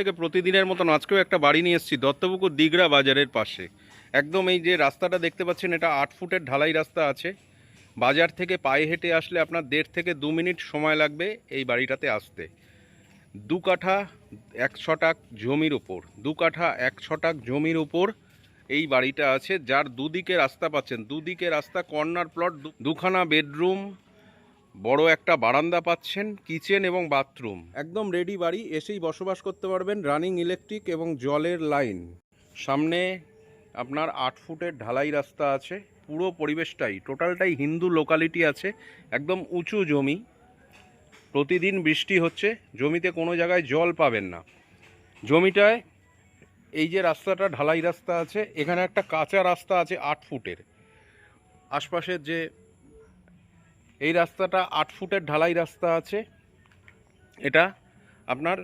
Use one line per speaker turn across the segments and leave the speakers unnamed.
থেকে প্রতিদিনের মতন আজকেও একটা বাড়ি নিয়ে এসেছি, দত্তপুকুর দিগড়া বাজারের পাশে। একদম এই যে রাস্তাটা দেখতে পাচ্ছেন, এটা আট ফুটের ঢালাই রাস্তা আছে। বাজার থেকে পায়ে হেঁটে আসলে আপনার দেড় থেকে দু মিনিট সময় লাগবে এই বাড়িটাতে আসতে। দু কাঠা, এক ছটাক জমির উপর, দু কাঠা, এক ছটাক জমির উপর এই বাড়িটা আছে, যার দুদিকে রাস্তা পাচ্ছেন। দুদিকে রাস্তা, কর্নার প্লট দুখানা বেডরুম বড় একটা বারান্দা পাচ্ছেন, কিচেন এবং বাথরুম। একদম রেডি বাড়ি, এসেই বসবাস করতে পারবেন রানিং ইলেকট্রিক এবং জলের লাইন। সামনে আপনার আট ফুটের ঢালাই রাস্তা আছে, পুরো পরিবেশটাই, টোটালটাই হিন্দু লোকালিটি আছে, একদম উঁচু জমি। প্রতিদিন বৃষ্টি হচ্ছে, জমিতে কোনো জায়গায় জল পাবেন না। জমিটায় এই যে রাস্তাটা, ঢালাই রাস্তা আছে, এখানে একটা কাঁচা রাস্তা আছে আট ফুটের। আশপাশের যে এই রাস্তাটা আট ফুটের ঢালাই রাস্তা আছে। এটা আপনার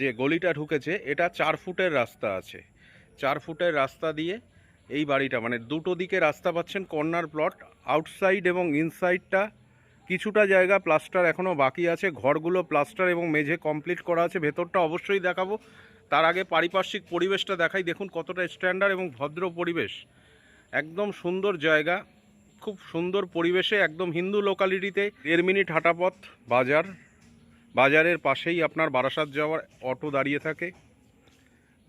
যে গলিটা ঢুকেছে, এটা চার ফুটের রাস্তা আছে। চার ফুটের রাস্তা দিয়ে এই বাড়িটা মানে দুটো দিকে রাস্তা পাচ্ছেন কর্নার প্লট, আউটসাইড এবং ইনসাইডটা কিছুটা জায়গা প্লাস্টার এখনও বাকি আছে। ঘরগুলো প্লাস্টার এবং মেঝে কমপ্লিট করা আছে। ভেতরটা অবশ্যই দেখাবো। তার আগে পারিপার্শ্বিক পরিবেশটা দেখাই। দেখুন কতটা স্ট্যান্ডার্ড এবং ভদ্র পরিবেশ। একদম সুন্দর জায়গা। খুব সুন্দর পরিবেশে একদম হিন্দু লোকালিটিতে দেড় মিনিট হাঁটাপথ বাজার। বাজারের পাশেই আপনার বারাসাত যাওয়ার অটো দাঁড়িয়ে থাকে।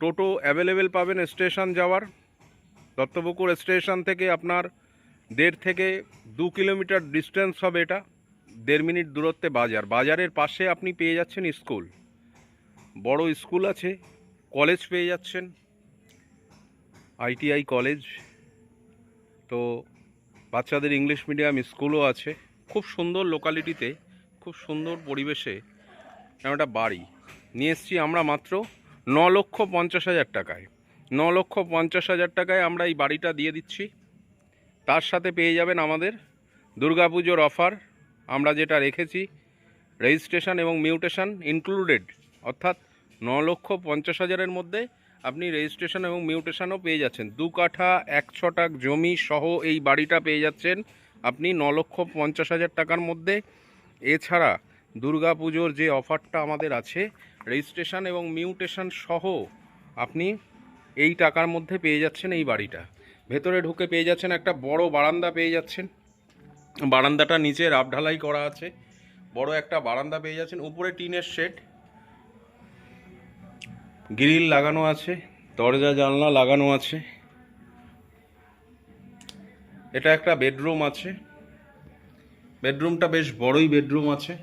টোটো অ্যাভেলেবেল পাবেন স্টেশন যাওয়ার। দত্তপুকুর স্টেশন থেকে আপনার দেড় থেকে দু কিলোমিটার ডিস্টেন্স হবে এটা, দেড় মিনিট দূরত্বে বাজার। বাজারের পাশে আপনি পেয়ে যাচ্ছেন স্কুল বড় স্কুল আছে কলেজ পেয়ে যাচ্ছেন। আইটিআই কলেজ তো বাচ্চাদের ইংলিশ মিডিয়াম স্কুলও আছে। খুব সুন্দর লোকালিটিতে খুব সুন্দর পরিবেশে একটা বাড়ি। নিয়ে এসেছি আমরা মাত্র ন লক্ষ পঞ্চাশ হাজার টাকায়। ন লক্ষ পঞ্চাশ হাজার টাকায় আমরা এই বাড়িটা দিয়ে দিচ্ছি। তার সাথে পেয়ে যাবেন আমাদের দুর্গাপুজোর অফার আমরা যেটা রেখেছি রেজিস্ট্রেশন এবং মিউটেশন ইনক্লুডেড অর্থাৎ ন লক্ষ পঞ্চাশ হাজারের মধ্যে আপনি রেজিস্ট্রেশন এবং মিউটেশনও পেয়ে যাচ্ছেন। দু কাঠা, এক ছটাক জমি সহ এই বাড়িটা পেয়ে যাচ্ছেন আপনি ন লক্ষ পঞ্চাশ হাজার টাকার মধ্যে। এছাড়া দুর্গাপুজোর যে অফারটা আমাদের আছে, রেজিস্ট্রেশন এবং মিউটেশন সহ আপনি এই টাকার মধ্যে পেয়ে যাচ্ছেন এই বাড়িটা। ভেতরে ঢুকে পেয়ে যাচ্ছেন একটা বড় বারান্দা পেয়ে যাচ্ছেন। বারান্দাটা নিচে রাব ঢালাই করা আছে। বড় একটা বারান্দা পেয়ে যাচ্ছেন। উপরে টিনের শেড। গ্রিল লাগানো আছে, দরজা, জানলা লাগানো আছে। এটা একটা বেডরুম আছে। বেডরুমটা বেশ বড়ই বেডরুম আছে।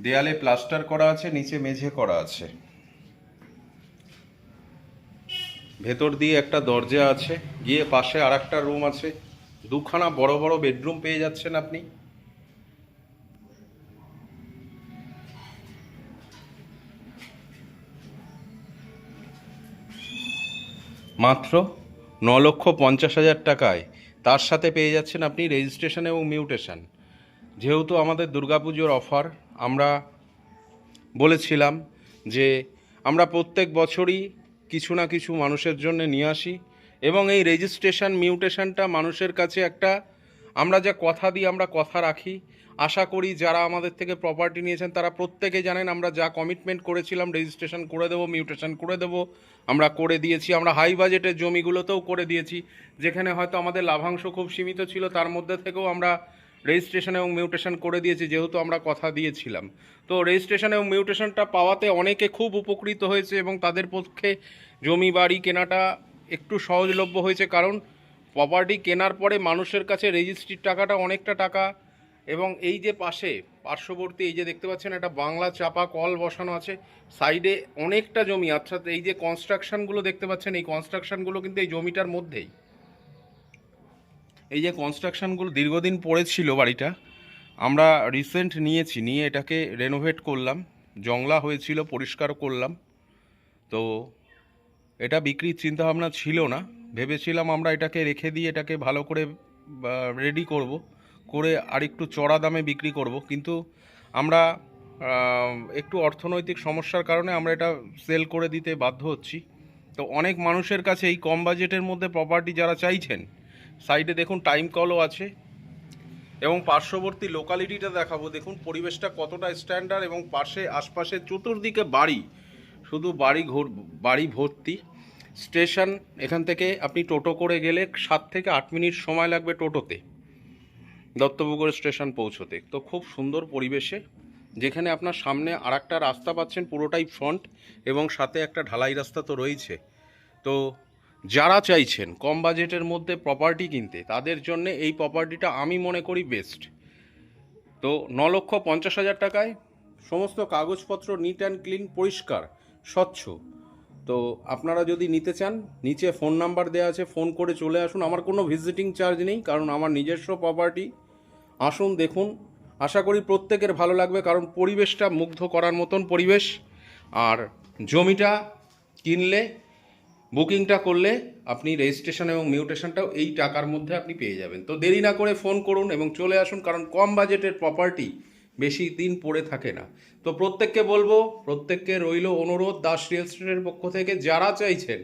দেয়ালে প্লাস্টার করা আছে, নিচে মেঝে করা আছে। ভেতর দিয়ে একটা দরজা আছে, গিয়ে পাশে আর একটা রুম আছে। দুখানা বড় বড় বেডরুম পেয়ে যাচ্ছেন আপনি। মাত্র ন লক্ষ পঞ্চাশ হাজার টাকায়। তার সাথে পেয়ে যাচ্ছেন আপনি রেজিস্ট্রেশন এবং মিউটেশন যেহেতু আমাদের দুর্গাপুজোর অফার আমরা বলেছিলাম যে আমরা প্রত্যেক বছরই কিছু না কিছু মানুষের জন্য নিয়ে আসি এবং এই রেজিস্ট্রেশন মিউটেশনটা মানুষের কাছে একটা আমরা যা কথা দিই, আমরা কথা রাখি। আশা করি যারা আমাদের থেকে প্রপার্টি নিয়েছেন, তারা প্রত্যেকে জানেন আমরা যা কমিটমেন্ট করেছিলাম রেজিস্ট্রেশন করে দেবো মিউটেশন করে দেবো, আমরা করে দিয়েছি। আমরা হাই বাজেটের জমিগুলোতেও করে দিয়েছি, যেখানে হয়তো আমাদের লাভাংশ খুব সীমিত ছিল, তার মধ্যে থেকেও আমরা রেজিস্ট্রেশন এবং মিউটেশন করে দিয়েছি, যেহেতু আমরা কথা দিয়েছিলাম। তো রেজিস্ট্রেশন এবং মিউটেশনটা পাওয়াতে অনেকে খুব উপকৃত হয়েছে এবং তাদের পক্ষে জমি, বাড়ি কেনাটা একটু সহজলভ্য হয়েছে, কারণ প্রপার্টি কেনার পরে মানুষের কাছে রেজিস্ট্রির টাকাটা অনেকটা টাকা এবং এই যে পাশে, পার্শ্ববর্তী এই যে দেখতে পাচ্ছেন, একটা বাংলা চাপা কল বসানো আছে। সাইডে অনেকটা জমি, অর্থাৎ এই যে কনস্ট্রাকশনগুলো দেখতে পাচ্ছেন, এই কনস্ট্রাকশনগুলো কিন্তু এই জমিটার মধ্যেই। এই যে কনস্ট্রাকশনগুলো দীর্ঘদিন পড়েছিল বাড়িটা, আমরা রিসেন্ট নিয়েছি, নিয়ে এটাকে রেনোভেট করলাম, জংলা হয়েছিল, পরিষ্কার করলাম। তো এটা বিক্রির চিন্তাভাবনা ছিল না। ভেবেছিলাম আমরা এটাকে রেখে দিয়ে এটাকে ভালো করে রেডি করব, করে আরেকটু চড়া দামে বিক্রি করব। কিন্তু আমরা একটু অর্থনৈতিক সমস্যার কারণে আমরা এটা সেল করে দিতে বাধ্য হচ্ছি। তো অনেক মানুষের কাছে এই কম বাজেটের মধ্যে প্রপার্টি যারা চাইছেন সাইডে দেখুন টাইম কলও আছে এবং পার্শ্ববর্তী লোকালিটিটা দেখাবো। দেখুন পরিবেশটা কতটা স্ট্যান্ডার্ড এবং পাশে আশপাশে চতুর্দিকে বাড়ি, শুধু বাড়ি ঘর, বাড়ি ভর্তি। স্টেশন, এখান থেকে আপনি টোটো করে গেলে সাত থেকে আট মিনিট সময় লাগবে টোটোতে, দত্তপুকুর স্টেশন পৌঁছতে। তো খুব সুন্দর পরিবেশে, যেখানে আপনার সামনে আর একটা রাস্তা পাচ্ছেন পুরোটাই ফ্রন্ট এবং সাথে একটা ঢালাই রাস্তা তো রয়েছে। তো যারা চাইছেন কম বাজেটের মধ্যে প্রপার্টি কিনতে, তাদের জন্য এই প্রপার্টিটা আমি মনে করি বেস্ট তো ন লক্ষ পঞ্চাশ হাজার টাকায় সমস্ত কাগজপত্র নিট অ্যান্ড ক্লিন পরিষ্কার, স্বচ্ছ। তো আপনারা যদি নিতে চান, নিচে ফোন নাম্বার দেওয়া আছে ফোন করে চলে আসুন। আমার কোনো ভিজিটিং চার্জ নেই, কারণ আমার নিজস্ব প্রপার্টি আসুন, দেখুন। আশা করি প্রত্যেকের ভালো লাগবে, কারণ পরিবেশটা মুগ্ধ করার মতন পরিবেশ। আর জমিটা কিনলে, বুকিংটা করলে আপনি রেজিস্ট্রেশন এবং মিউটেশনটাও এই টাকার মধ্যে আপনি পেয়ে যাবেন। তো দেরি না করে ফোন করুন এবং চলে আসুন, কারণ কম বাজেটের প্রপার্টি বেশি দিন পড়ে থাকে না। তো প্রত্যেককে বলব, প্রত্যেককে রইল অনুরোধ দাস রিয়েল এস্টেটের পক্ষ থেকে। যারা চাইছেন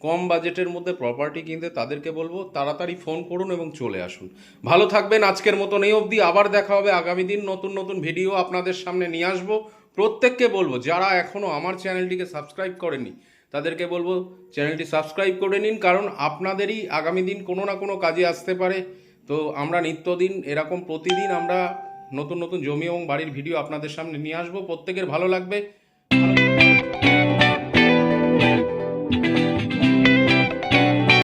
কম বাজেটের মধ্যে প্রপার্টি কিনতে, তাদেরকে বলব, তাড়াতাড়ি ফোন করুন এবং চলে আসুন। ভালো থাকবেন, আজকের মতন এই অবধি। আবার দেখা হবে আগামী দিন নতুন নতুন ভিডিও আপনাদের সামনে নিয়ে আসব। প্রত্যেককে বলব, যারা এখনও আমার চ্যানেলটিকে সাবস্ক্রাইব করেনি তাদেরকে বলব, চ্যানেলটি সাবস্ক্রাইব করে নিন, কারণ আপনাদেরই আগামী দিন কোনো না কোনো কাজে আসতে পারে। তো আমরা নিত্যদিন এরকম প্রতিদিন আমরা নতুন নতুন জমি এবং বাড়ির ভিডিও আপনাদের সামনে নিয়ে আসব। প্রত্যেকের ভালো লাগবে।